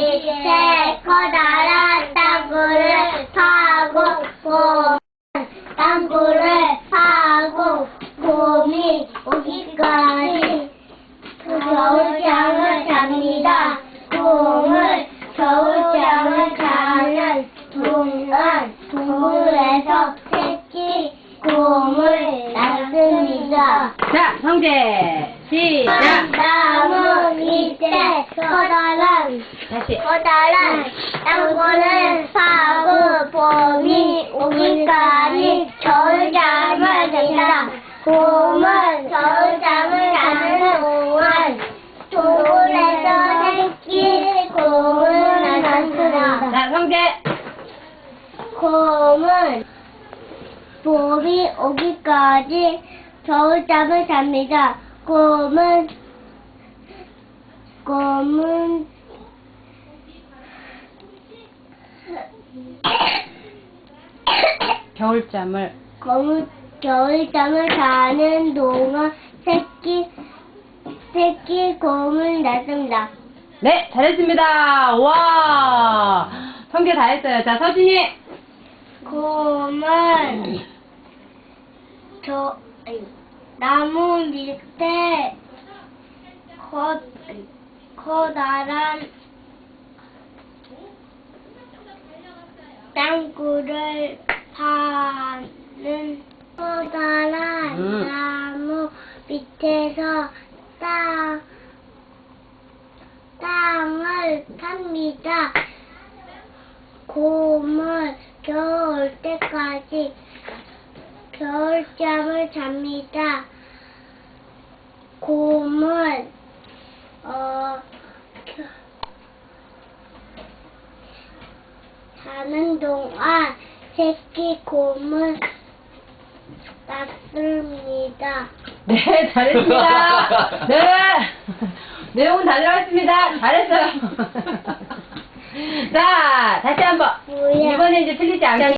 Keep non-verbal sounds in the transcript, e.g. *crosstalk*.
밑에 커다란 땅굴을 파고 봄 땅굴을 파고 봄이 오기까지 겨울잠을 잡니다. 봄을 겨울잠을 자는 동안 동굴에서 새끼 곰을 낳습니다. 자, 성재. 시작. 나무 밑에 커다란 다시. 커다란 땅굴을 파고 봄이 오기까지 겨울 잠을 잡니다. 봄은 겨울 잠을 자는 동안 동굴에서 새끼 곰을 낳습니다. 자, 성재. 곰은 봄이 오기까지 겨울잠을 잡니다. 곰은 곰은 겨울잠을. 곰은 겨울잠을 자는 동안 새끼 새끼 곰을 낳습니다. 네, 잘했습니다. 와. 성재 다 했어요. 자, 서진이. 곰은 저 아니, 나무 밑에 커 아니, 커다란 땅굴을 파는 커다란 음. 나무 밑에서 땅 땅을 팝니다. 곰은 겨울 때까지 겨울잠을 잡니다. 곰은 어 겨- 자는 동안 새끼 곰을 낳습니다. 네, 잘했습니다. 네. 내용은 다 들어갔습니다. 잘했어요. *laughs* 자, 다시 한 번. 뭐야? 이번에 이제 틀리지 않게.